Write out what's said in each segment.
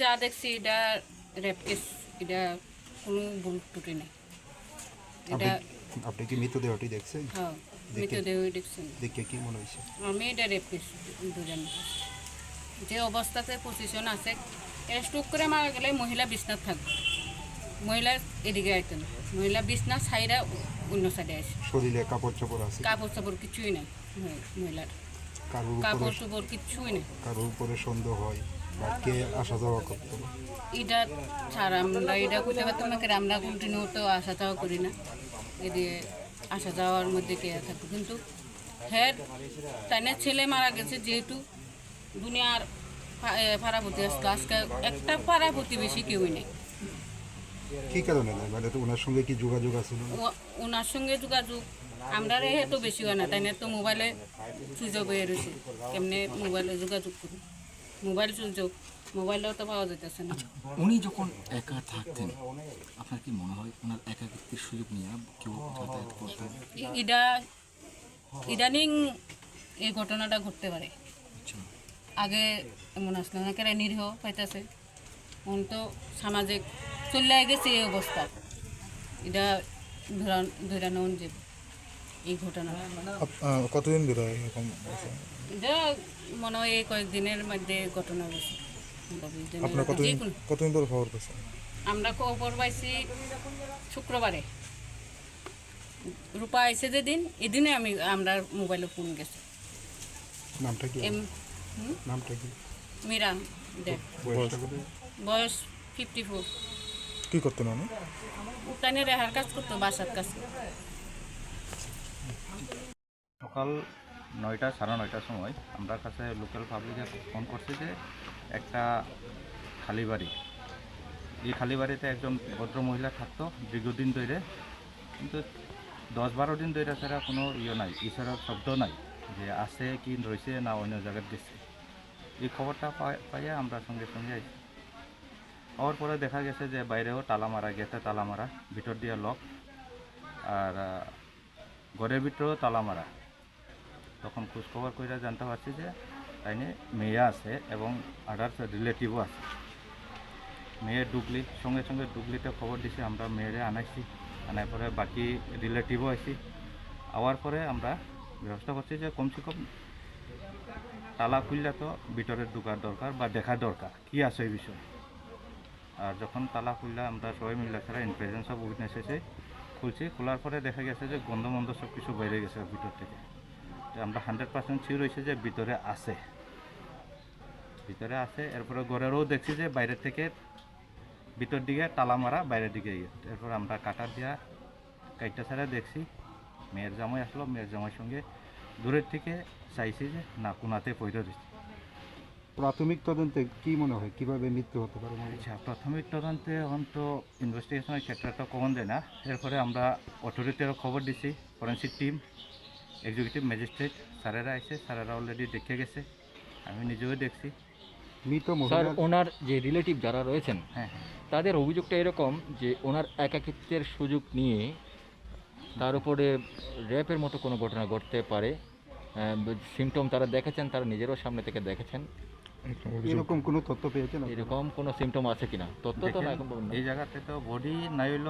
যা দেখছি এটা রেপ কেস এটা কোনো ভুল টুটি নেই। এটা আপনি কি মৃতদেহটি দেখছেন? হ্যাঁ মৃতদেহ দেখছেন দেখে কি মনে হয়েছে? আমি এটা রেপ কেস দুজন যে অবস্থাতে পজিশন আছে স্ট্রোক করে মারা গেলে মহিলা বিছনাত থাকবে। মহিলা এদিকে আইতো না। মহিলা বিছনা সাইডা অন্য সাইডে আসে। শরীরে কাপড় চোপড় আছে? কাপড় চাপড় কিছুই নাই। মহিলার। কাপড় চোপড় কিছুই নাই। কারোর উপরে সন্দেহ হয়? কে আসা যাওয়া করতো এটা ছাড়া আমরা এটা করতে পারতাম না কারণ আমরা কন্টিনিউ তো আসা যাওয়া করি না। এদিকে আসা যাওয়ার মধ্যে কে থাকতো কিন্তু হ্যাঁ তাই না? ছেলে মারা গেছে যেহেতু দুনিয়ার পা- এ, পাড়াপতি আসতো আজকে একটা পাড়া প্রতিবেশী কেউই নেই। কি কারণে না মানে ওনার সঙ্গে কি যোগাযোগ আছে? ওনার সঙ্গে যোগাযোগ আমরা রে তো বেশি হয় না তাই না? তো মোবাইলে সুযোগ হয়ে রয়েছে কেমনে মোবাইলে যোগাযোগ করি মোবাইল সুযোগ মোবাইলেও তো পাওয়া যেতেছে না। উনি যখন একা থাকতেন আপনার কি মনে হয় ওনার একাকিত্বের সুযোগ নিয়ে কেউ যাতায়াত করতেন ইডা ইদানিং এই ঘটনাটা ঘটতে পারে। আচ্ছা। আগে এমন আসলো না কেন নিরীহ পাইতেছে এখন তো সামাজিক চলে গেছে এই অবস্থা। এটা ধরা ধরানো যে এই ঘটনা। কতদিন ধরে এরকম? এটা মনে হয় এই কয়েকদিনের মধ্যে ঘটনা গেছে আপনার কতদিন কতদিন ধরে খবর পেয়েছেন আমরা খবর পাইছি শুক্রবারে। রূপা আইসে যেদিন এদিনে আমি আমরা মোবাইলে ফোন গেছে। নামটা কি? নামটা কি? মীরা দেব বয়স ফিফটি ফোর। কি করতেন উনি? উঠানে রেহার কাজ করতো বাসার কাজ সকাল নয়টা, সাড়ে নয়টার সময় আমরা কাছে লোকাল পাবলিকে ফোন করছে যে একটা খালি বাড়ি। এই খালি বাড়িতে একজন ভদ্র মহিলা থাকতো দীর্ঘদিন ধরে। কিন্তু দশ বারো দিন ধরে ছাড়া কোনো ইয়ে নাই ঈশ্বরের শব্দ নাই যে আছে কি রয়েছে না অন্য জায়গায় গেছে এই খবরটা পাই- পাইয়ে আমরা সঙ্গে সঙ্গে আইছি। হওয়ার পরে দেখা গেছে যে বাইরেও তালা মারা গেতে তালা মারা, ভিতর দিয়ে লক আর ঘরের ভিতরেও তালা মারা। তখন খোঁজখবর করে জানতে পারছি যে তাইনে মেয়ে আছে এবং আদার্স রিলেটিভও আছে। মেয়ে ডুগলি সঙ্গে সঙ্গে ডুগলিতে খবর দিছি, আমরা মেয়েরে আনাইছি, আনার পরে বাকি রিলেটিভও আইছি। আওয়ার পরে আমরা ব্যবস্থা করছি যে কমসে কম তালা খুললে তো ভিতরে ঢুকার দরকার বা দেখার দরকার, কি আছে এই বিষয়ে? আর যখন তালা খুললে আমরা সবাই মিলে ছাড়া ইন প্রেজেন্স অফ উইটনেসেসে খুলছি, খোলার পরে দেখা গেছে যে গন্ধ মন্ধ সব কিছু বাইরে গেছে ভিতর থেকে। আমরা হান্ড্রেড পার্সেন্ট শিওর হয়েছে যে ভিতরে আছে। ভিতরে আছে এরপরে ঘরেরও দেখছি যে বাইরের থেকে ভিতর দিকে তালা মারা বাইরের দিকে এরপর আমরা কাটার দিয়া কাইটটা ছাড়া দেখছি মেয়ের জামাই আসলো মেয়ের জামাইয়ের সঙ্গে দূরের থেকে চাইছি যে না কোনাতে পয়রা দিচ্ছি প্রাথমিক তদন্তে কি মনে হয়? কীভাবে মৃত্যু হতে পারে আচ্ছা প্রাথমিক তদন্তে এখন তো ইনভেস্টিগেশনের ক্ষেত্রে তো কমন দেয় না। এরপরে আমরা অথরিটিরও খবর দিছি ফরেন্সিক টিম এক্সিকিউটিভ ম্যাজিস্ট্রেট স্যারেরা এসে স্যারেরা অলরেডি দেখে গেছে আমি নিজেও দেখছি। মৃত স্যার ওনার যে রিলেটিভ যারা রয়েছেন হ্যাঁ হ্যাঁ। তাদের অভিযোগটা এরকম যে ওনার একাকিত্বের সুযোগ নিয়ে তার উপরে র্যাপের মতো কোনো ঘটনা ঘটতে পারে সিমটম তারা দেখেছেন তারা নিজেরও সামনে থেকে দেখেছেন। এরকম অভিযোগ। কোনো তথ্য পেয়েছেন এরকম কোনো সিমটম আছে কিনা? তথ্য তো না এখন এই জায়গাতে তো বডি নাই হইল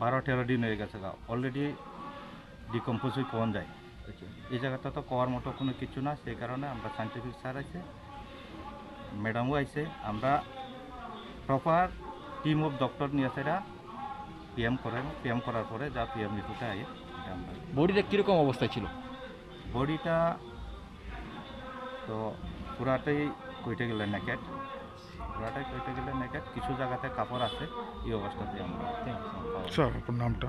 বারো তেরো দিন হয়ে গেছে অলরেডি ডিকম্পোজ হয়ে কমন যায়। আচ্ছা। এই জায়গাটা তো কওয়ার মতো কোনো কিছু না সেই কারণে আমরা সাইন্টিফিক স্যার আছে ম্যাডামও আইছে আমরা প্রপার টিম অফ ডক্টর নিয়ে সেটা পিএম করেন। পিএম করার পরে যা পিএম রিপোর্টে আই এটা আমরা বডিতে কীরকম অবস্থায় ছিল? বডিটা তো পুরাটাই কইটে গেলে নেকেট পুরাটাই কইটে গেলে নেকেট কিছু জায়গাতে কাপড় আছে এই অবস্থাতে আমরা স্যার আপনার নামটা?